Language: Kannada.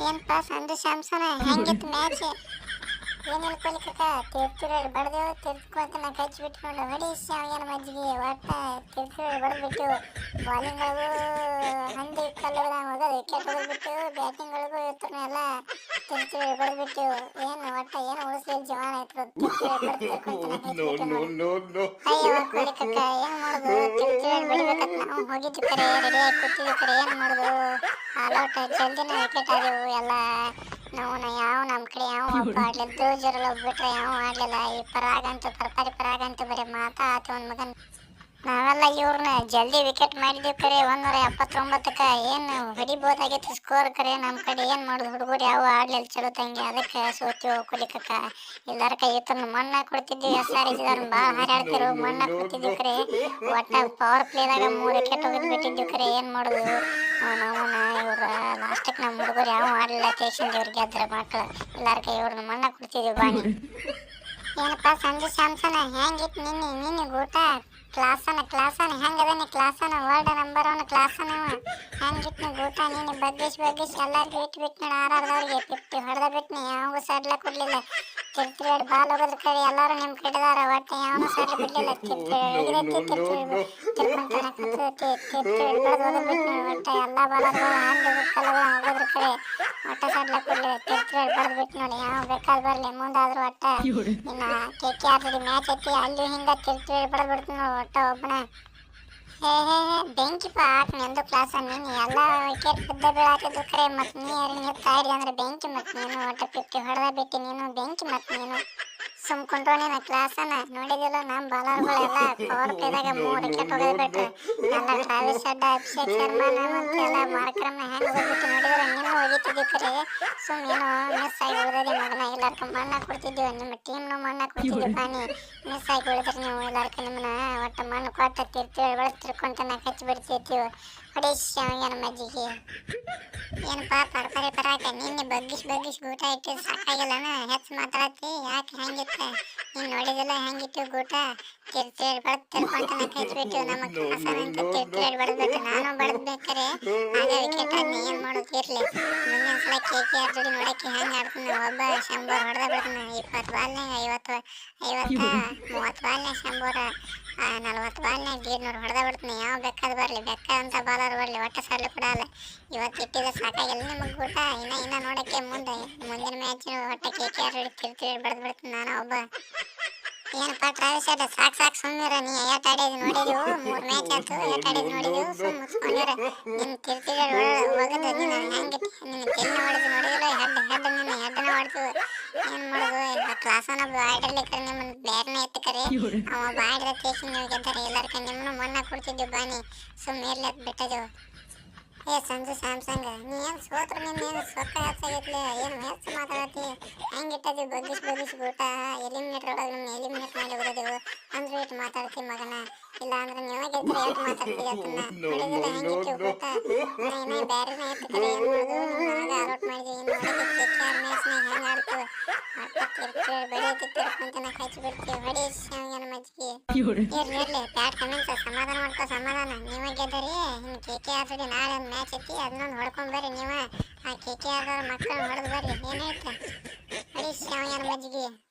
ಏನಪ್ಪ ಸಂಜು ಸ್ಯಾಮ್ಸನ್ ಹೆಂಗಿತ್ತು ಮ್ಯಾಚ್ ಏನಿಲ್ಲ ಕಕ್ಕ ತಿರ್ತಿರೋಡು ಬಡ್ದೇವು ತಿರ್ತ್ಕೊಂತ ನಾ ಕಚ್ಚಿ ಬಿಟ್ಕೊಂಡು ನೋಡಿ ಹೊಡಿ ಏನು ಮಜ್ಜಿಗೆ? ಒಟ್ಟ ತಿರ್ತಿರೋಡು ಬಡ್ದ್ಬಿಟ್ಟು ಬಾಲಿಂಗ್ಗಳಿಗೂ ಹಂದಿ ಕಲ್ಲುಗಳ ಹೋಗೋದು ವಿಕೆಟ್ ಹೋಗ್ಬಿಟ್ಟು ಬ್ಯಾಟಿಂಗ್ಗಳಿಗೂ ಇರ್ತಾನೆ ಎಲ್ಲ ತಿರ್ತಿರೋಡು ಬಡ್ದ್ಬಿಟ್ಟು ಏನು ಒಟ್ಟ ಏನು ಉಳಿಸ್ಲಿಲ್ಲ ಜವಾನ ಆಯ್ತು ಅಯ್ಯೋ ಕೊಲಿಕಕ್ಕ ಏನ್ ಮಾಡುದು? ತಿರ್ತಿರೋಡು ಬಡಿಬೇಕಂತ ನಾವು ಹೋಗಿದ್ದು ಕರೆ ರೆಡಿ ಆಗಿ ಕೂತಿದ್ದು ಕರೆ ಏನ್ ಮಾಡೋದು? ಆಲೌಟ್ ಜಲ್ದಿನ ವಿಕೆಟ್ ಆದವು ಎಲ್ಲ. ನಾವು ಯಾವ ನಮ್ಮ ಕಡೆ ಯಾವ ಒಬ್ಬ ಆಡ್ಲಿಲ್ಲ ದೂಜರಲ್ಲಿ ಒಬ್ಬಿಟ್ರೆ ಯಾವ ಆಡ್ಲಿಲ್ಲ ಈ ಪರಾಗ ಅಂತೂ ಪರಪಾರಿ ಪರಾಗ ಅಂತೂ ಬರೀ ಮಾತಾತು ಒಂದು ಮಗನ್. ನಾವೆಲ್ಲ ಇವ್ರನ್ನ ಜಲ್ದಿ ವಿಕೆಟ್ ಮಾಡಿದ್ದೀವಿ ಕರೆ ಒಂದೂರ ಎಪ್ಪತ್ತೊಂಬತ್ತಕ್ಕೆ. ಏನು ಹೊಡಿಬೋದಾಗಿತ್ತು ಸ್ಕೋರ್ ಕರೆ ನಮ್ಮ ಕಡೆ ಏನು ಮಾಡೋದು ಹುಡುಗರು? ಯಾವ ಆಡ್ಲಿಲ್ಲ ಚಲೋ ತಂಗಿ. ಅದಕ್ಕೆ ಸೋತೀವಿ ಕುಲಿಕಕ್ಕ ಎಲ್ಲರ ಕೈ ಇತ್ತನ್ನು ಮಣ್ಣ ಕೊಡ್ತಿದ್ವಿ. ಎಸ್ ಆರ್ ಇದ್ದವ್ರನ್ನ ಭಾಳ ಹಾರಾಡ್ತಿರು ಮಣ್ಣ ಕೊಡ್ತಿದ್ವಿ ಕರೆ. ಒಟ್ಟ ಪವರ್ ಪ್ಲೇದಾಗ ಮೂರು ವಿಕೆಟ್ ಹೋಗಿದ್ಬಿಟ್ಟಿದ್ವಿ ಕರೆ. ಏನು ಮಾಡೋದು? ಅವನ ಇವ್ರ ಲಾಸ್ಟಕ್ಕೆ ನಮ್ಮ ಹುಡುಗರು ಯಾವ ಆಡಲಿಲ್ಲ. ತೇಕ್ಷನ್ ಇವ್ರು ಗೆದ್ರ ಮಕ್ಕಳು. ಎಲ್ಲರ ಕೈ ಇವ್ರನ್ನ ಮಣ್ಣ ಕೊಡ್ತಿದ್ವಿ ಬಾಣಿ. ಏನಪ್ಪ ಸಂಜೆ ಸ್ಯಾಮ್ಸನ್? ಹೆಂಗಿತ್ತು ನಿನ್ನೆ ನಿನ್ನೆ ಊಟ? ಕ್ಲಾಸನ ಕ್ಲಾಸನ? ಹೆಂಗದ ಕ್ಲಾಸನ? ವರ್ಲ್ಡ್ ನಂಬರ್ ಒನ್ ಕ್ಲಾಸನ ಹೆಂಗಿತ್ತು ಊಟ ನೀನು ಬಗ್ಗಿಸ್ ಬಗ್ಗಿಸ್ ಎಲ್ಲರಿಗೂ ಇಟ್ಟು ಬಿಟ್ಟು ನೋಡಿ, ಆರಾರ್ದವ್ರಿಗೆ ಫಿಫ್ಟಿ ಹೊಡೆದ ಬಿಟ್ನಿ. ಯಾವಾಗೂ ಸಡ್ಲ ಕೊಡ್ಲಿಲ್ಲ. ತಿರ್ತಿರೇಡ್ ಬಾಲ್ ಹೋಗೋದ್ರ ಕಡೆ ಎಲ್ಲರೂ ನಿಮ್ಮ ಕಡೆದಾರ ಒಟ್ಟು ಯಾವನು ಸಡ್ಲ ಬಿಡ್ಲಿಲ್ಲ ತಿರ್ತಿರೇಡ್ ತಿರ್ಕೊಂತಾನ ತಿರ್ತಿರೇಡ್ ಬಡ್ದು ಹೋಗೋದ್ ಬಿಟ್ಟು ಒಟ್ಟು ಎಲ್ಲ ಬಾಲರ್ಗಳು ಹಂದು ಕಲ್ಲಗಳು ಹೋಗೋದ್ರ ಕಡೆ ಒಟ್ಟ ಸಡ್ಲ ಕೊಡ್ಲಿಲ್ಲ ತಿರ್ತಿರೇಡ್ ಬಡ್ದು ಬಿಟ್ಟು ನೋಡಿ ಯಾವ ಬೇಕಾದ್ ಬರಲಿ ಮುಂದಾದ್ರೂ ಒಟ್ಟ ಇನ್ನ ಕೆ ಕೆ ಆರ್ ಮ್ಯಾಚ್ ಐತಿ ಅಲ್ಲಿ ಹಿಂಗ ತಿರ್ತಿರೇಡ್ ಬಡ್ದು ಬಿಡ್ತೀನಿ ನೋಡಿ ಒಟ್ಟ ಒಬ್ಬನ ಹೇ ಹೇ ಹೇ ಬೆಂಕಿಪ್ಪ ಆಟ ನಿಂದು ಕ್ಲಾಸ್ ನೀನು ಎಲ್ಲ ವಿಕೆಟ್ ಬಿದ್ದ ಬೀಳಾತಿದ್ದು ಕರೆ ಮತ್ತು ನೀ ಯಾರು ನೀವು ತಾಯಿರಿ ಅಂದ್ರೆ ಬೆಂಕಿ ಮತ್ತು ನೀನು, ಒಟ್ಟು ಫಿಫ್ಟಿ ಹೊಡೆದ ಬಿಟ್ಟು ನೀನು, ಬೆಂಕಿ ಮತ್ತು ನೀನು. ಸುಮ್ಕೊಂಡ್ರು ನೀನು ಕ್ಲಾಸನ್ನ ನೋಡಿದಿಲ್ಲ ನಮ್ಮ ಬಾಲರ್ಗಳೆಲ್ಲ ಪವರ್ ಪ್ಲೇದಾಗ ಮೂರು ವಿಕೆಟ್ ಹೋಗೋದು ಬಿಟ್ರೆ. ಎಲ್ಲ ಟ್ರಾವಿಸ್ ಅಡ್ಡ ಅಭಿಷೇಕ್ ಶರ್ಮಾ ಮತ್ತು ಎಲ್ಲ ಮಾರ್ಕ್ರಮ ಹೆಂಗೆ ಹೋಗ್ಬಿಟ್ಟು ನೋಡಿದ್ರೆ ನೀನು ಹೋಗಿತ್ತಿದ್ವಿ ಕರೆ. ಸುಮ್ಮನೆ ಮಿಸ್ ಆಗಿ ಉಳಿದದಿ ಮಗನ ಎಲ್ಲರಿಗೂ ಮಣ್ಣ ಕೊಡ್ತಿದ್ವಿ ನಿಮ್ಮ ಟೀಮ್ನು ಮಣ್ಣ ಕೊಡ್ತಿದ್ವಿ ಬಾನಿ ಮಿಸ್ ಆಗಿ ಉಳಿದ್ರೆ ನೀವು ಎಲ್ಲರಿಗೂ ನಿಮ್ಮನ್ನ ಒಟ್ಟು ಮಣ್ಣು ಕೊಟ್ಟ ತಿರ್ತೀವಿ ಒಳಗೆ ತಿರ್ಕೊಂತ ನಾ ಹಚ್ಚಿ ಬಿಡ್ತಿರ್ತೀವಿ ಹೊಡಿಸ್ ಏನು ಮಜ್ಜಿಗೆ ಏನಪ್ಪ ಪರಪರಿ ಪರಾಕ ನಿನ್ನೆ ಬಗ್ಗಿಸ್ ಬಗ್ಗಿಸ್ ಊಟ ಇಟ್ಟು ಸಾಕಾಗಿಲ್ಲನ? ಹೆಚ್ಚು ಮಾತಾಡತ್ತಿ, ಯಾಕೆ ಹೆಂಗಿತ್ತ? ನೀನು ನೋಡಿದಿಲ್ಲ ಹೆಂಗಿತ್ತು ಊಟ? ತಿರ್ತಿರ್ ಬಡ್ದು ತಿರ್ಕೊಂತ ನಾ ಹಚ್ಬಿಟ್ಟು ನಮ್ಮ ಕಾಸನಂತ ಅಂತ ತಿರ್ತಿರೇಡ್ ಬಡ್ಬೇಕು ನಾನು ಬಡ್ಬೇಕಾರೆ ಆಗ ವಿಕೆಟ್ ಆದ್ನಿ ಏನು ಮಾಡೋದು ಮುಂದಿನ ಸಲ ಕೆ ಕೆ ಆರ್ ಜೋಡಿ ನೋಡಕ್ಕೆ ಹೆಂಗೆ ಆಡ್ತಾನೆ ಒಬ್ಬ ಶಂಬೋರ್ ಹೊಡೆದ ಬಿಡ್ತಾನೆ. ಇಪ್ಪತ್ತು ಬಾಲ್ನಾಗ ಐವತ್ತು, ಐವತ್ತ ಮೂವತ್ತು ಬಾಲ್ನಾಗ ಶಂಬರ ನಲ್ವತ್ತು ಬಾಲ್ನಾಗ ದೀಡ್ನೂರು ಹೊಡೆದ ಬಿಡ್ತಾನೆ. ಯಾವ ಬೇಕಾದ ಬರಲಿ ಬೇಕಾದಂಥ ಬಾಲರ್ ಬರಲಿ ಒಟ್ಟ ಸಡ್ಲು ಕೊಡಲ್ಲ ಇವತ್ತು ಇಟ್ಟಿದ ಸಾಕಾಗಿಲ್ಲ. ನಿಮಗೆ ಊಟ ಇನ್ನ ಇನ್ನ ನೋಡಕ್ಕೆ ಮುಂದೆ, ಮುಂದಿನ ಮ್ಯಾಚ್ ಒಟ್ಟ ಕೆ ಕೆ ಆರ್ ತಿರ್ತಿರೇಡ್ ಬಡ್ದು ಬಿಡ್ತೀನಿ ನಾನು ಒಬ್ಬ ಏನಪ್ಪ ಟ್ರಾವಿಸ್ ಅದ ಸಾಕ್ ಸಾಕ್ ಸುಮ್ಮನಿರ ನೀ ಎಟ್ ಆಡಿದ್ ನೋಡಿದ್ವು, ಮೂರ್ ಮ್ಯಾಚ್ ಆಯ್ತು ಎಟ್ ಆಡಿದ್ ನೋಡಿದ್ವು ಸುಮ್ಮ ಮುಚ್ಕೊಂಡಿರ. ನಿನ್ ತಿರ್ತಿಗ ಹೋಗದ ನೀನು ಹೆಂಗೆ ನಿನ್ನ ತೆನ್ನ ಹೊಡೆದು ನೋಡಿದಿಲ್ಲ ಹೆಡ್ ಹೆಡ್, ನಿನ್ನ ಹೆಡ್ನ ಹೊಡೆದು ಏನು ಮಾಡೋದು? ಕ್ಲಾಸನ ಬಾಯ್ಡರ್ಲಿಕ್ಕರೆ ನಿಮ್ಮನ್ನ ಬೇರೆನೇ ಎತ್ತು ಕರೆ ಅವ ಬಾಯ್ಡ್ರ ತೇಸಿ ನೀವು ಎಲ್ಲರ ಎಲ್ಲರ್ಕ ನಿಮ್ಮನ್ನು ಮಣ್ಣ ಕೊಡ್ತಿದ್ದು ಬಾನಿ ಸುಮ್ಮನೆ ಇರ್ಲತ್ ಬಿಟ್ಟದು. ಏ ಸಂಜು ಸ್ಯಾಮ್ಸಂಗ್ ನೀ ಏನು ಸೋತ್ರ ನಿನ್ನ? ಏನು ಸೊಕ್ಕ ಹೆಚ್ಚಾಗೈತ್ಲೆ ಏನು ಹೆಚ್ಚು ಮಾತಾಡತಿ ಹೆಂಗಿಟ್ಟದಿ ಬಗ್ಗಿಸ್ ಬಗ್ಗಿಸ್ ಊಟ. ಎಲಿಮಿನೇಟರ್ ಒಳಗೆ ನಮ್ಮ ಎಲಿಮಿನೇಟ್ ಮಾಡಿ ಬಿಡೋದು ಅಂದ್ರೆ ಇಟ್ಟು ಮಾತಾಡ್ತಿ ಮಗನ. ಇಲ್ಲ ಅಂದ್ರೆ ನೀವ ಗೆದ್ರೆ ಎಷ್ಟು ಮಾತಾಡ್ತೀವಿ ಅದನ್ನ ನೋಡಿದಿಲ್ಲ ಹೆಂಗಿಟ್ಟು ಬಿಟ್ಟ ಇನ್ನ ಬೇರೆನೇ ಇತ್ತು ಕಡೆ ಏನು ಮಾಡೋದು? ನಾವೇ ಅಲೌಟ್ ಮಾಡಿದ್ವಿ ಇನ್ನು ನೋಡಿದ್ವಿ ಕೆ ಕೆ ಆರ್ ಹೆಂಗೆ ಒಟ್ಟ ತಿರ್ತಿರಿ ಬೆಳೆಯುತ್ತಿ ತಿರ್ಕೊಂತ ನಾ ಹಚ್ಚಿ ಬಿಡ್ತೀವಿ ಹೊಡಿ ಶಾವಿಗೆ ಮಜ್ಜಿಗೆ ಇರ್ಲಿ ಇರ್ಲಿ ಬ್ಯಾಟ್ ನಾಳೆ ಮ್ಯಾಚ್ ಬರ್ರಿ ನೀವ ಆ ಕೆ ಕೆ ಹೊಡೆದು ಬರ್ರಿ ಏನಾಯ್ತು ಹೊಡಿ ಶಾವಿಗೆ ಮಜ್ಜಿಗೆ